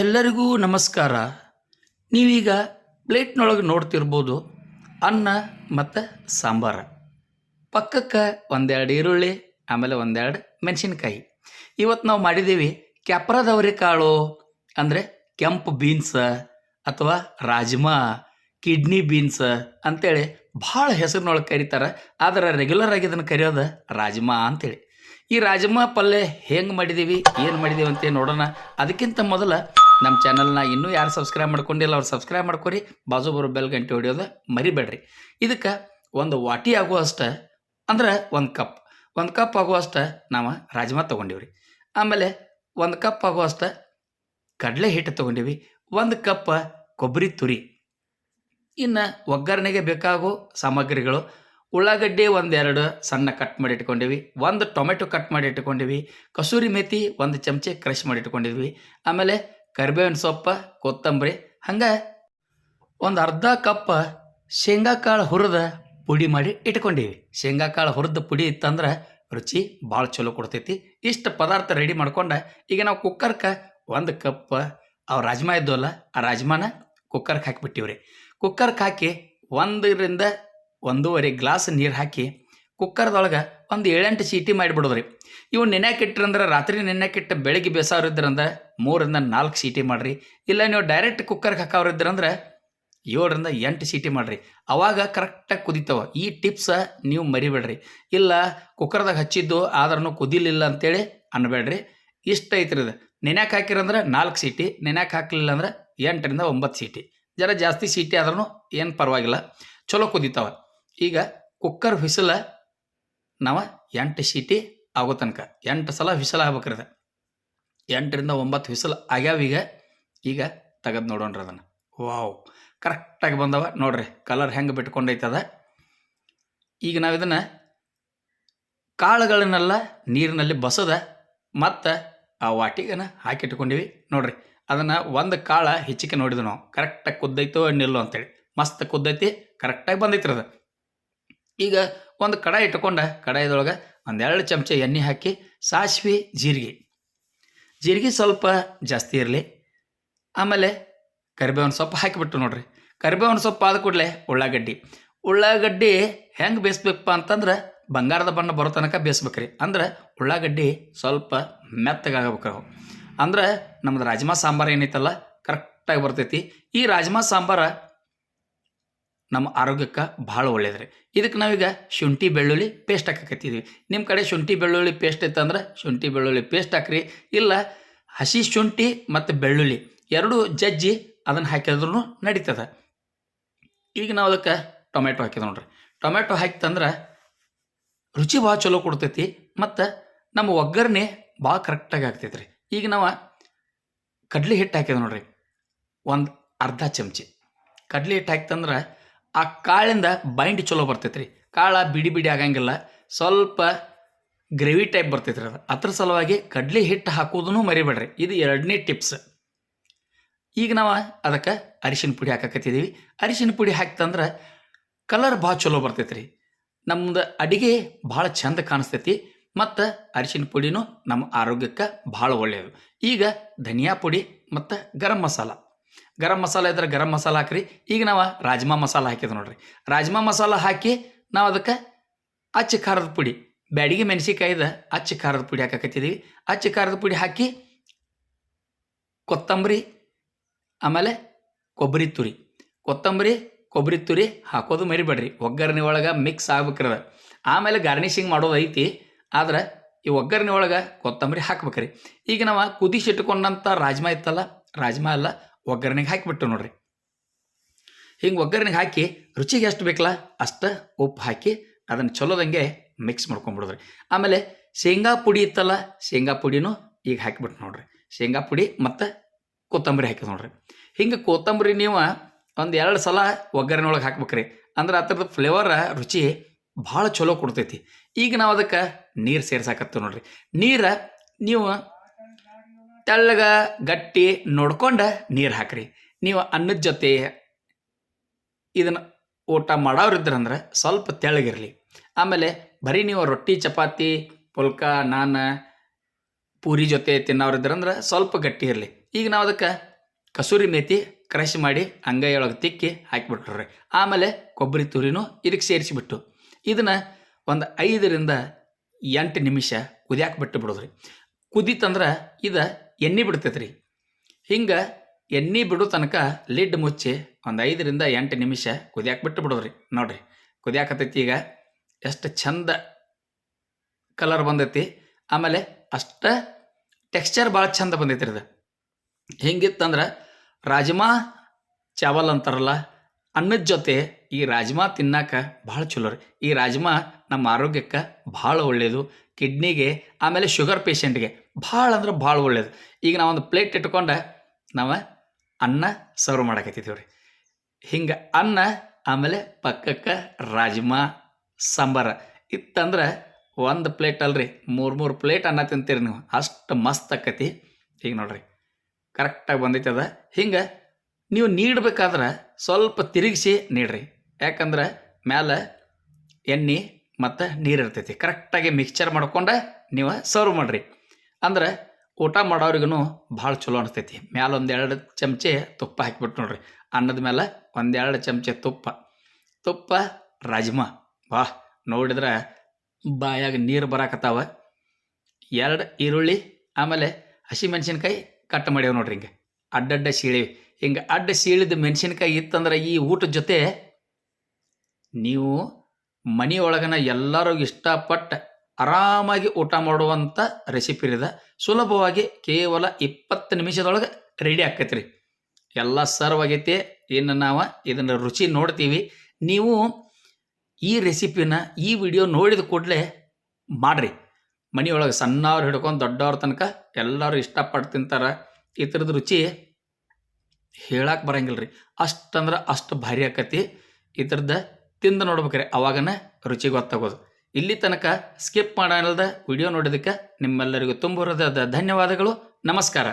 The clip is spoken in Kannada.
ಎಲ್ಲರಿಗೂ ನಮಸ್ಕಾರ. ನೀವೀಗ ಪ್ಲೇಟ್ನೊಳಗೆ ನೋಡ್ತಿರ್ಬೋದು ಅನ್ನ ಮತ್ತು ಸಾಂಬಾರ. ಪಕ್ಕಕ್ಕೆ ಒಂದೆರಡು ಈರುಳ್ಳಿ, ಆಮೇಲೆ ಒಂದೆರಡು ಮೆಣಸಿನ್ಕಾಯಿ. ಇವತ್ತು ನಾವು ಮಾಡಿದ್ದೀವಿ ಕ್ಯಾಪ್ರದವರೆ ಕಾಳು, ಅಂದರೆ ಕೆಂಪು ಬೀನ್ಸ ಅಥವಾ ರಾಜ್ಮಾ, ಕಿಡ್ನಿ ಬೀನ್ಸ್ ಅಂತೇಳಿ ಭಾಳ ಹೆಸರಿನೊಳಗೆ ಕರೀತಾರೆ. ಆದರೆ ರೆಗ್ಯುಲರ್ ಆಗಿ ಇದನ್ನು ಕರೆಯೋದು ರಾಜ್ಮಾ ಅಂತೇಳಿ. ಈ ರಾಜ್ಮಾ ಪಲ್ಯ ಹೆಂಗೆ ಮಾಡಿದ್ದೀವಿ ಏನು ಮಾಡಿದ್ದೀವಿ ಅಂತ ನೋಡೋಣ. ಅದಕ್ಕಿಂತ ಮೊದಲ ನಮ್ಮ ಚಾನಲ್ನ ಇನ್ನೂ ಯಾರು ಸಬ್ಸ್ಕ್ರೈಬ್ ಮಾಡ್ಕೊಂಡಿಲ್ಲ, ಅವ್ರು ಸಬ್ಸ್ಕ್ರೈಬ್ ಮಾಡ್ಕೊರಿ. ಬಾಜು ಬರೋ ಬೆಲ್ ಗಂಟೆ ಹೊಡಿಯೋದು ಮರಿಬೇಡ್ರಿ. ಇದಕ್ಕೆ ಒಂದು ವಾಟಿ ಆಗುವಷ್ಟು ಅಂದ್ರೆ ಒಂದು ಕಪ್ ಒಂದು ಕಪ್ ಆಗುವಷ್ಟು ನಾವು ರಾಜ್ಮಾ ತೊಗೊಂಡಿವ್ರಿ. ಆಮೇಲೆ ಒಂದು ಕಪ್ ಆಗುವಷ್ಟು ಕಡಲೆ ಹಿಟ್ಟು ತೊಗೊಂಡಿವಿ. ಒಂದು ಕಪ್ ಕೊಬ್ಬರಿ ತುರಿ. ಇನ್ನು ಒಗ್ಗರಣೆಗೆ ಬೇಕಾಗೋ ಸಾಮಗ್ರಿಗಳು, ಉಳ್ಳಾಗಡ್ಡಿ ಒಂದೆರಡು ಸಣ್ಣ ಕಟ್ ಮಾಡಿ ಇಟ್ಕೊಂಡಿವಿ ಒಂದು ಟೊಮೆಟೊ ಕಟ್ ಮಾಡಿ ಇಟ್ಕೊಂಡಿವಿ ಕಸೂರಿ ಮೇಥಿ ಒಂದು ಚಮಚೆ ಕ್ರಶ್ ಮಾಡಿ ಇಟ್ಕೊಂಡಿದ್ವಿ ಆಮೇಲೆ ಕರಿಬೇವಿನ ಸೊಪ್ಪು, ಕೊತ್ತಂಬರಿ, ಹಂಗೆ ಒಂದು ಅರ್ಧ ಕಪ್ ಶೇಂಗಾ ಕಾಳು ಹುರಿದ ಪುಡಿ ಮಾಡಿ ಇಟ್ಕೊಂಡೀವಿ. ಶೇಂಗಾ ಕಾಳು ಹುರಿದ ಪುಡಿ ಇತ್ತಂದ್ರೆ ರುಚಿ ಭಾಳ ಚಲೋ ಕೊಡ್ತೈತಿ. ಇಷ್ಟು ಪದಾರ್ಥ ರೆಡಿ ಮಾಡ್ಕೊಂಡು ಈಗ ನಾವು ಕುಕ್ಕರ್ಗೆ ಒಂದು ಕಪ್ ಅವು ರಾಜ್ಮಾ ಇದ್ದವಲ್ಲ, ಆ ರಾಜ್ಮಾನ ಕುಕ್ಕರ್ಗೆ ಹಾಕಿಬಿಟ್ಟಿವ್ರಿ. ಕುಕ್ಕರ್ಗೆ ಹಾಕಿ ಒಂದರಿಂದ ಒಂದೂವರೆ ಗ್ಲಾಸ್ ನೀರು ಹಾಕಿ ಕುಕ್ಕರ್ದೊಳಗೆ ಒಂದು ಏಳೆಂಟು ಸೀಟಿ ಮಾಡಿಬಿಡೋದ್ರಿ. ಇವು ನೆನೆಯಾಕಿಟ್ರಂದ್ರೆ ರಾತ್ರಿ ನೆನೆಯಾಕಿಟ್ಟು ಬೆಳಗ್ಗೆ ಬೇಸಾವ್ರು ಇದ್ರಂದ್ರೆ ಮೂರರಿಂದ ನಾಲ್ಕು ಸೀಟಿ ಮಾಡಿರಿ. ಇಲ್ಲ ನೀವು ಡೈರೆಕ್ಟ್ ಕುಕ್ಕರ್ಗೆ ಹಾಕೋರಿದ್ರಂದ್ರೆ ಏಳರಿಂದ ಎಂಟು ಸೀಟಿ ಮಾಡಿರಿ. ಅವಾಗ ಕರೆಕ್ಟಾಗಿ ಕುದಿತಾವ. ಈ ಟಿಪ್ಸ ನೀವು ಮರಿಬೇಡ್ರಿ. ಇಲ್ಲ ಕುಕ್ಕರ್ದಾಗ ಹಚ್ಚಿದ್ದು ಆದ್ರೂ ಕುದಿಲಿಲ್ಲ ಅಂತೇಳಿ ಅನ್ಬೇಡ್ರಿ. ಇಷ್ಟ ಐತ್ರಿ ಇದು. ನೆನ್ಯಾಕೆ ಹಾಕಿರಂದ್ರೆ ನಾಲ್ಕು ಸೀಟಿ ನೆನ್ಯಾಕೆ ಹಾಕಲಿಲ್ಲ ಅಂದ್ರೆ ಎಂಟರಿಂದ ಒಂಬತ್ತು ಸೀಟಿ ಜರ ಜಾಸ್ತಿ ಸೀಟಿ ಆದ್ರೂ ಏನು ಪರವಾಗಿಲ್ಲ. ಚಲೋ ಕುದಿತಾವ. ಈಗ ಕುಕ್ಕರ್ ವಿಸಲ ನಾವು ಎಂಟು ಸೀಟಿ ಆಗೋ ತನಕ. ಎಂಟು ಸಲ ವಿಸಲ ಆಗ್ಬೇಕ್ರಿ ಅದು ಎಂಟರಿಂದ ಒಂಬತ್ತು ವಿಸಲ್ ಆಗ್ಯಾವ ಈಗ. ಈಗ ತೆಗೆದು ನೋಡೋಣ್ರಿ ಅದನ್ನು. ವಾವ್. ಕರೆಕ್ಟಾಗಿ ಬಂದವ. ನೋಡ್ರಿ ಕಲರ್ ಹೆಂಗೆ ಬಿಟ್ಕೊಂಡೈತದ. ಈಗ ನಾವು ಇದನ್ನು ಕಾಳುಗಳನ್ನೆಲ್ಲ ನೀರಿನಲ್ಲಿ ಬಸದ ಮತ್ತು ಆ ವಾಟಿಗನ ಹಾಕಿಟ್ಕೊಂಡಿವಿ. ನೋಡ್ರಿ ಅದನ್ನು ಒಂದು ಕಾಳ ಹೆಚ್ಚಿಗೆ ನೋಡಿದ್ವಿ ನಾವು. ಕರೆಕ್ಟಾಗಿ ಕುದ್ದೈತೋ ನಿಲ್ಲೋ ಅಂತೇಳಿ. ಮಸ್ತ್ ಕುದ್ದೈತಿ ಕರೆಕ್ಟಾಗಿ ಬಂದೈತ್ರಿ ಅದು. ಈಗ ಒಂದು ಕಡಾಯಿ ಇಟ್ಕೊಂಡ ಕಡಾಯಿದೊಳಗೆ ಒಂದೆರಡು ಚಮಚ ಎಣ್ಣೆ ಹಾಕಿ ಸಾಸಿವೆ ಜೀರಿಗೆ. ಜೀರಿಗೆ ಸ್ವಲ್ಪ ಜಾಸ್ತಿ ಇರಲಿ. ಆಮೇಲೆ ಕರಿಬೇವಿನ ಸೊಪ್ಪು ಹಾಕಿಬಿಟ್ಟು ನೋಡ್ರಿ. ಕರಿಬೇವಿನ ಸೊಪ್ಪು ಆದ ಕೂಡಲೇ ಉಳ್ಳಾಗಡ್ಡಿ. ಉಳ್ಳಾಗಡ್ಡಿ ಹೆಂಗೆ ಬೇಯಿಸ್ಬೇಕಪ್ಪ ಅಂತಂದ್ರೆ ಬಂಗಾರದ ಬಣ್ಣ ಬರೋ ತನಕ ಬೇಯಿಸ್ಬೇಕ್ರಿ. ಅಂದ್ರೆ ಉಳ್ಳಾಗಡ್ಡಿ ಸ್ವಲ್ಪ ಮೆತ್ತಗಾಗಬೇಕು. ಅವು ಅಂದ್ರೆ ನಮ್ದು ರಾಜ್ಮಾ ಸಾಂಬಾರು ಏನೈತಲ್ಲ ಕರೆಕ್ಟಾಗಿ ಬರ್ತೈತಿ. ಈ ರಾಜ್ಮಾ ಸಾಂಬಾರ ನಮ್ಮ ಆರೋಗ್ಯಕ್ಕೆ ಭಾಳ ಒಳ್ಳೇದ್ರಿ. ಇದಕ್ಕೆ ನಾವೀಗ ಶುಂಠಿ, ಬೆಳ್ಳುಳ್ಳಿ ಪೇಸ್ಟ್ ಹಾಕಕತ್ತಿದ್ವಿ ನಿಮ್ಮ ಕಡೆ ಶುಂಠಿ, ಬೆಳ್ಳುಳ್ಳಿ ಪೇಸ್ಟ್ ಇತ್ತಂದ್ರೆ ಶುಂಠಿ, ಬೆಳ್ಳುಳ್ಳಿ ಪೇಸ್ಟ್ ಹಾಕ್ರಿ. ಇಲ್ಲ ಹಸಿ ಶುಂಠಿ ಮತ್ತು ಬೆಳ್ಳುಳ್ಳಿ ಎರಡು ಜಜ್ಜಿ ಅದನ್ನು ಹಾಕಿದ್ರೂ ನಡೀತದೆ. ಈಗ ನಾವು ಅದಕ್ಕೆ ಟೊಮೆಟೊ ಹಾಕಿದ ನೋಡ್ರಿ. ಟೊಮೆಟೊ ಹಾಕಿತಂದ್ರೆ ರುಚಿ ಭಾಳ ಚಲೋ ಕೊಡ್ತೈತಿ ಮತ್ತು ನಮ್ಮ ಒಗ್ಗರಣೆ ಭಾಳ ಕರೆಕ್ಟಾಗಿ ಆಗ್ತೈತ್ರಿ. ಈಗ ನಾವು ಕಡ್ಲೆ ಹಿಟ್ಟು ಹಾಕಿದ ನೋಡ್ರಿ. ಒಂದು ಅರ್ಧ ಚಮಚಿ. ಕಡ್ಲಿ ಹಿಟ್ಟು ಹಾಕ್ತಂದ್ರೆ ಆ ಕಾಳಿಂದ ಬೈಂಡ್ ಚಲೋ ಬರ್ತೈತ್ರಿ. ಕಾಳ ಬಿಡಿ ಬಿಡಿ ಆಗಂಗಿಲ್ಲ. ಸ್ವಲ್ಪ ಗ್ರೇವಿ ಟೈಪ್ ಬರ್ತೈತ್ರಿ ಅದು. ಅದ್ರ ಸಲುವಾಗಿ ಕಡ್ಲೆ ಹಿಟ್ಟು ಹಾಕೋದನ್ನು ಮರಿಬೇಡ್ರಿ. ಇದು ಎರಡನೇ ಟಿಪ್ಸ್ ಈಗ ನಾವು ಅದಕ್ಕೆ ಅರಿಶಿನ ಪುಡಿ ಹಾಕಕತ್ತಿದ್ದೀವಿ ಅರಿಶಿನ ಪುಡಿ ಹಾಕ್ತಂದ್ರೆ ಕಲರ್ ಭಾಳ ಚಲೋ ಬರ್ತೈತ್ರಿ. ನಮ್ದು ಅಡಿಗೆ ಭಾಳ ಚಂದ ಕಾಣಿಸ್ತೈತಿ. ಮತ್ತು ಅರಿಶಿನ ಪುಡಿನೂ ನಮ್ಮ ಆರೋಗ್ಯಕ್ಕೆ ಭಾಳ ಒಳ್ಳೆಯದು ಈಗ ಧನಿಯಾ ಪುಡಿ ಮತ್ತು ಗರಂ ಮಸಾಲ. ಗರಂ ಮಸಾಲ ಇದ್ರೆ ಗರಂ ಮಸಾಲ ಹಾಕ್ರಿ. ಈಗ ನಾವು ರಾಜ್ಮಾ ಮಸಾಲ ಹಾಕಿದ್ವಿ ನೋಡ್ರಿ. ರಾಜ್ಮಾ ಮಸಾಲ ಹಾಕಿ ನಾವು ಅದಕ್ಕೆ ಅಚ್ಚ ಖಾರದ ಪುಡಿ, ಬ್ಯಾಡಿಗೆ ಮೆಣಸಿಕಾಯ್ದ ಅಚ್ಚ ಖಾರದ ಪುಡಿ ಹಾಕಕತ್ತಿದ್ದೀವಿ ಅಚ್ಚ ಖಾರದ ಪುಡಿ ಹಾಕಿ ಕೊತ್ತಂಬರಿ, ಆಮೇಲೆ ಕೊಬ್ಬರಿ ತುರಿ. ಕೊತ್ತಂಬರಿ, ಕೊಬ್ಬರಿ ತುರಿ ಹಾಕೋದು ಮರಿಬೇಡ್ರಿ. ಒಗ್ಗರಣೆ ಒಳಗೆ ಮಿಕ್ಸ್ ಆಗ್ಬೇಕ್ರದ. ಆಮೇಲೆ ಗಾರ್ನಿಶಿಂಗ್ ಮಾಡೋದು ಐತಿ, ಆದ್ರೆ ಈ ಒಗ್ಗರಣೆ ಒಳಗೆ ಕೊತ್ತಂಬರಿ ಹಾಕ್ಬೇಕ್ರಿ. ಈಗ ನಾವು ಕುದಿಸಿಟ್ಕೊಂಡಂಥ ರಾಜ್ಮಾ ಇತ್ತಲ್ಲ, ರಾಜ್ಮಾ ಎಲ್ಲ ಒಗ್ಗರಣೆಗೆ ಹಾಕಿಬಿಟ್ಟು ನೋಡ್ರಿ. ಹಿಂಗೆ ಒಗ್ಗರಣೆಗೆ ಹಾಕಿ ರುಚಿಗೆ ಎಷ್ಟು ಬೇಕಲ್ಲ ಅಷ್ಟು ಉಪ್ಪು ಹಾಕಿ ಅದನ್ನು ಚಲೋದಂಗೆ ಮಿಕ್ಸ್ ಮಾಡ್ಕೊಂಬಿಡೋದ್ರಿ. ಆಮೇಲೆ ಶೇಂಗಾ ಪುಡಿ ಇತ್ತಲ್ಲ, ಶೇಂಗಾ ಪುಡಿನೂ ಈಗ ಹಾಕಿಬಿಟ್ಟು ನೋಡ್ರಿ. ಶೇಂಗಾ ಪುಡಿ ಮತ್ತು ಕೊತ್ತಂಬರಿ ಹಾಕಿದ್ ನೋಡ್ರಿ. ಹಿಂಗೆ ಕೊತ್ತಂಬರಿ ನೀವು ಒಂದು ಎರಡು ಸಲ ಒಗ್ಗರಣೆ ಒಳಗೆ ಹಾಕ್ಬೇಕ್ರಿ. ಅಂದ್ರೆ ಆ ಥರದ ಫ್ಲೇವರ ರುಚಿ ಭಾಳ ಚಲೋ ಕೊಡ್ತೈತಿ. ಈಗ ನಾವು ಅದಕ್ಕೆ ನೀರು ಸೇರ್ಸಾಕತ್ತೀವಿ ನೋಡ್ರಿ. ನೀರು ನೀವು ತೆಳ್ಳಗ ಗಟ್ಟಿ ನೋಡ್ಕೊಂಡು ನೀರು ಹಾಕ್ರಿ. ನೀವು ಅನ್ನದ ಜೊತೆ ಇದನ್ನು ಊಟ ಮಾಡೋರಿದ್ರಂದ್ರೆ ಸ್ವಲ್ಪ ತೆಳ್ಳಗಿರಲಿ. ಆಮೇಲೆ ಬರೀ ನೀವು ರೊಟ್ಟಿ, ಚಪಾತಿ, ಪುಲ್ಕ, ನಾನ, ಪೂರಿ ಜೊತೆ ತಿನ್ನೋರಿದ್ರಂದ್ರೆ ಸ್ವಲ್ಪ ಗಟ್ಟಿ ಇರಲಿ. ಈಗ ನಾವು ಅದಕ್ಕೆ ಕಸೂರಿ ಮೇತಿ ಕ್ರಶ್ ಮಾಡಿ ಅಂಗೈಯೊಳಗೆ ತಿಕ್ಕಿ ಹಾಕಿಬಿಟ್ರಿ ಆಮೇಲೆ ಕೊಬ್ಬರಿ ತುರಿನೂ ಇದಕ್ಕೆ ಸೇರಿಸಿಬಿಟ್ಟು ಇದನ್ನು ಒಂದು ಐದರಿಂದ ಎಂಟು ನಿಮಿಷ ಕುದಿಯಾಕೆ ಬಿಟ್ಟು ಬಿಡೋದ್ರಿ ಕುದಿತಂದ್ರೆ ಇದು ಎಣ್ಣೆ ಬಿಡ್ತೈತೆ ರೀ ಹಿಂಗೆ ಎಣ್ಣೆ ಬಿಡೋ ತನಕ ಲಿಡ್ ಮುಚ್ಚಿ ಒಂದು ಐದರಿಂದ ಎಂಟು ನಿಮಿಷ ಕುದಿಯಾಕೆ ಬಿಟ್ಟು ಬಿಡೋದ್ರಿ. ನೋಡಿರಿ, ಕುದಿಯಾಕತ್ತೈತಿ ಈಗ. ಎಷ್ಟು ಚಂದ ಕಲರ್ ಬಂದೈತಿ. ಆಮೇಲೆ ಅಷ್ಟ ಟೆಕ್ಸ್ಚರ್ ಭಾಳ ಚಂದ ಬಂದೈತಿ ಇದು. ಹಿಂಗಿತ್ತಂದ್ರೆ ರಾಜ್ಮಾ ಚಾವಲ್ ಅಂತಾರಲ್ಲ ಅನ್ನದ ಜೊತೆ ಈ ರಾಜ್ಮಾ ತಿನ್ನಾಕ ಭಾಳ ಚಲೋ ರೀ. ಈ ರಾಜ್ಮಾ ನಮ್ಮ ಆರೋಗ್ಯಕ್ಕೆ ಭಾಳ ಒಳ್ಳೆಯದು ಕಿಡ್ನಿಗೆ, ಆಮೇಲೆ ಶುಗರ್ ಪೇಷಂಟ್ಗೆ ಭಾಳ ಅಂದ್ರೆ ಭಾಳ ಒಳ್ಳೆಯದು ಈಗ ನಾವೊಂದು ಪ್ಲೇಟ್ ಇಟ್ಕೊಂಡು ನಾವು ಅನ್ನ ಸರ್ವ್ ಮಾಡಕತ್ತಿದ್ದೀವಿ ರೀ. ಹಿಂಗೆ ಅನ್ನ, ಆಮೇಲೆ ಪಕ್ಕಕ್ಕೆ ರಾಜ್ಮಾ ಸಾಂಬಾರ. ಇತ್ತಂದ್ರೆ ಒಂದು ಪ್ಲೇಟ್ ಅಲ್ರಿ. ಮೂರು ಮೂರು ಪ್ಲೇಟ್ ಅನ್ನ ತಿಂತೀರಿ ನೀವು. ಅಷ್ಟು ಮಸ್ತ್ ಆಕತಿ. ಈಗ ನೋಡ್ರಿ ಕರೆಕ್ಟಾಗಿ ಬಂದೈತೆ ಅದ. ಹಿಂಗೆ ನೀವು ನೀಡ್ಬೇಕಾದ್ರೆ ಸ್ವಲ್ಪ ತಿರುಗಿಸಿ ನೀಡ್ರಿ. ಯಾಕಂದ್ರೆ ಮ್ಯಾಲೆ ಎಣ್ಣೆ ಮತ್ತು ನೀರು ಇರ್ತೈತಿ ಕರೆಕ್ಟಾಗಿ ಮಿಕ್ಸ್ಚರ್ ಮಾಡ್ಕೊಂಡು ನೀವು ಸರ್ವ್ ಮಾಡಿರಿ. ಅಂದ್ರೆ ಊಟ ಮಾಡೋರಿಗೂ ಭಾಳ ಚಲೋ ಅನಿಸ್ತೈತಿ. ಮ್ಯಾಲೆ ಒಂದೆರಡು ಚಮಚೆ ತುಪ್ಪ ಹಾಕಿಬಿಟ್ಟು ನೋಡ್ರಿ. ಅನ್ನದ ಮೇಲೆ ಒಂದೆರಡು ಚಮಚೆ ತುಪ್ಪ. ತುಪ್ಪ ರಾಜ್ಮಾ. ಬಾ, ನೋಡಿದ್ರೆ ಬಾಯಾಗ ನೀರು ಬರಾಕತ್ತಾವ. ಎರಡು ಈರುಳ್ಳಿ, ಆಮೇಲೆ ಹಸಿಮೆಣ್ಸಿನ್ಕಾಯಿ ಕಟ್ ಮಾಡ್ಯಾವ ನೋಡ್ರಿ ಹಿಂಗೆ. ಅಡ್ಡಡ್ಡ ಸೀಳಿವಿ ಹಿಂಗೆ ಅಡ್ಡ ಸೀಳಿದ ಮೆಣಸಿನ್ಕಾಯಿ ಇತ್ತಂದ್ರೆ ಈ ಊಟದ ಜೊತೆ ನೀವು ಮನೆಯೊಳಗನ ಎಲ್ಲರೂ ಇಷ್ಟಪಟ್ಟು ಆರಾಮಾಗಿ ಊಟ ಮಾಡುವಂಥ ರೆಸಿಪಿ ಇದೆ. ಸುಲಭವಾಗಿ ಕೇವಲ ಇಪ್ಪತ್ತು ನಿಮಿಷದೊಳಗೆ ರೆಡಿ ಆಕೈತೆ ರೀ ಎಲ್ಲ ಸರ್ವ್ ಆಗೈತಿ ಇನ್ನು ನಾವು ಇದನ್ನು ರುಚಿ ನೋಡ್ತೀವಿ. ನೀವು ಈ ರೆಸಿಪಿನ ಈ ವಿಡಿಯೋ ನೋಡಿದ ಕೂಡಲೇ ಮಾಡಿರಿ. ಮನೆಯೊಳಗೆ ಸಣ್ಣವ್ರು ಹಿಡ್ಕೊಂಡು ದೊಡ್ಡವ್ರ ತನಕ ಎಲ್ಲರೂ ಇಷ್ಟಪಟ್ಟು ತಿಂತಾರೆ. ಈ ಥರದ ರುಚಿ ಹೇಳಕ್ಕೆ ಬರಂಗಿಲ್ಲ ರೀ ಅಷ್ಟಂದ್ರೆ ಅಷ್ಟು ಭಾರಿ ಆಕತಿ. ಇದ್ರದ್ದು ತಿಂದು ನೋಡ್ಬೇಕ್ರಿ, ಅವಾಗನ ರುಚಿ ಗೊತ್ತಾಗೋದು. ಇಲ್ಲಿ ತನಕ ಸ್ಕಿಪ್ ಮಾಡಲ್ದ ವಿಡಿಯೋ ನೋಡೋದಕ್ಕೆ ನಿಮ್ಮೆಲ್ಲರಿಗೂ ತುಂಬ ಧನ್ಯವಾದಗಳು. ನಮಸ್ಕಾರ.